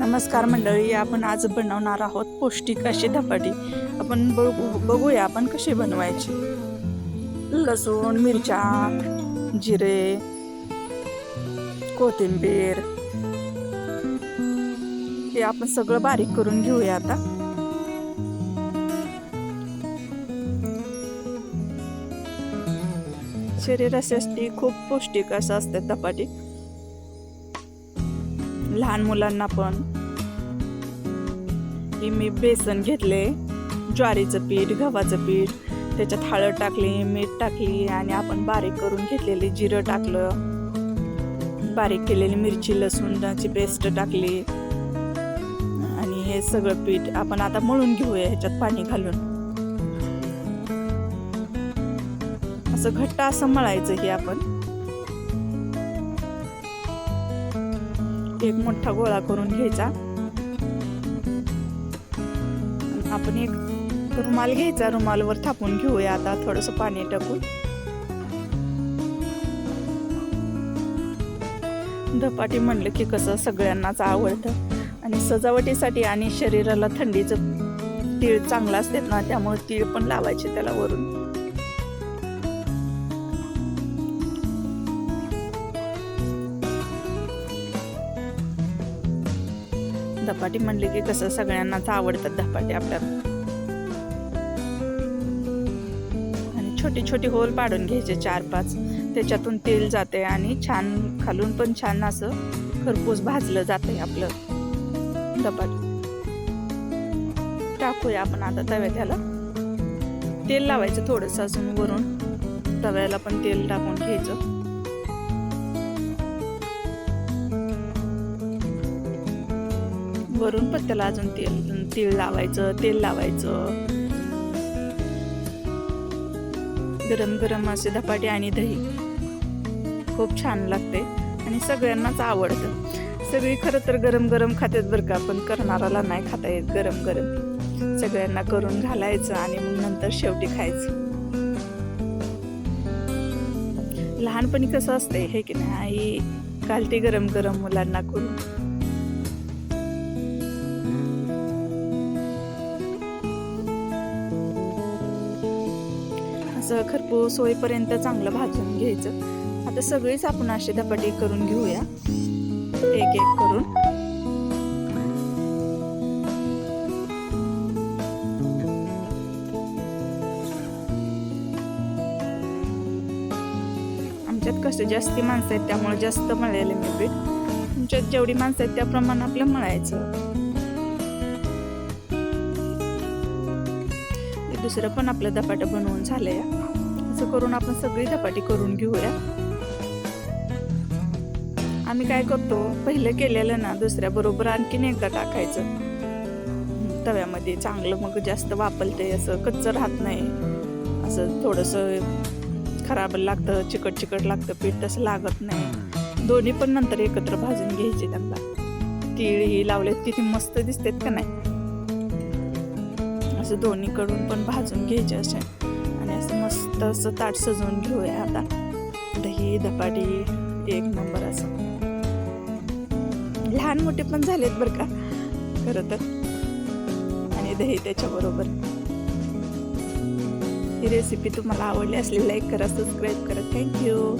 नमस्कार मंडळी आपण आज बनवणार आहोत पौष्टिक अशी धपाटी. आपण बघू बघूया आपण कशी बनवायची. लसूण मिरच्या जिरे कोथिंबीर. हे आपण सगळं बारीक करून घेऊया आता. शरीरासाठी खूप पौष्टिक असं असतात धपाटी. लहान मुलांना पण. की मी बेसन घेतले ज्वारीचं पीठ गव्हाचं पीठ त्याच्यात हळद टाकली मीठ टाकली आणि आपण बारीक करून घेतलेली जिरं टाकलं. बारीक केलेली मिरची लसूणाची पेस्ट टाकली. आणि हे सगळं पीठ आपण आता मळून घेऊया ह्याच्यात पाणी घालून. असं घट्ट असं मळायचं हे आपण. एक मोठा गोळा करून घ्यायचा. आपण एक रुमाल घ्यायचा. रुमालवर थापून घेऊया आता थोडस पाणी टाकून. धपाटी म्हणलं की कसं सगळ्यांनाच आवडतं. आणि सजावटीसाठी आणि शरीराला थंडीचं तीळ चांगलं असतात ना त्यामुळे तीळ पण लावायचे त्याला वरून. धपाटी म्हणले की कसं सगळ्यांनाच आवडतात धपाटे आपल्याला. आणि छोटी छोटी होल पाडून घ्यायचे चार पाच. त्याच्यातून तेल जाते आणि छान खालून पण छान असं खरपूस भाजलं जाते आपलं धपाट. टाकूया आपण आता तव्यात ह्याला. तेल लावायचं थोडंसं अजून वरून. तव्याला पण तेल टाकून घ्यायचं. वरून पण त्याला अजून तेल तीळ लावायचं तेल लावायचं. गरम गरम असे धपाटे आणि दही. खूप छान लागते आणि सगळ्यांनाच आवडतं. सगळी खरं तर गरम गरम खातात बरं का पण करणाराला नाही खाता येत गरम गरम. सगळ्यांना करून घालायचं आणि मग नंतर शेवटी खायचं. लहानपणी कसं असतंय हे की नाही आई कालती गरम गरम मुलांना करून. असं खरपूस होईपर्यंत चांगलं भाजून घ्यायचं. आता सगळीच आपण अशी धपाटी करून घेऊया. एक एक करून. आमच्यात कसं जास्ती माणसं आहेत त्यामुळे जास्त मळायला मी पीठ. तुमच्यात जेवढी माणसं आहेत त्याप्रमाणे आपलं मळायचं. दुसरं पण आपलं धपाटं बनवून झालंय. असं करून आपण सगळी धपाटी करून घेऊया. आम्ही काय करतो पहिलं केलेलं ना दुसऱ्या बरोबर आणखीन एकदा टाकायचं. तव्यामध्ये चांगलं मग जास्त वापरते असं कच्चं राहत नाही. असं थोडंसं खराब लागतं चिकट चिकट लागतं पीठ तसं लागत नाही. दोन्ही पण नंतर एकत्र भाजून घ्यायचे त्यांना. तीळ ही लावले किती मस्त दिसतात का नाही? असं दोन्हीकडून पण भाजून घ्यायचे असे. आणि असं मस्त असं ताट सजवून घेऊया आता. दही धपाटी एक नंबर असं. लहान मोठे पण झालेत बरं का. खरं तर. आणि दही त्याच्याबरोबर. ही रेसिपी तुम्हाला आवडली असली लाईक करा सबस्क्राईब करा. थँक्यू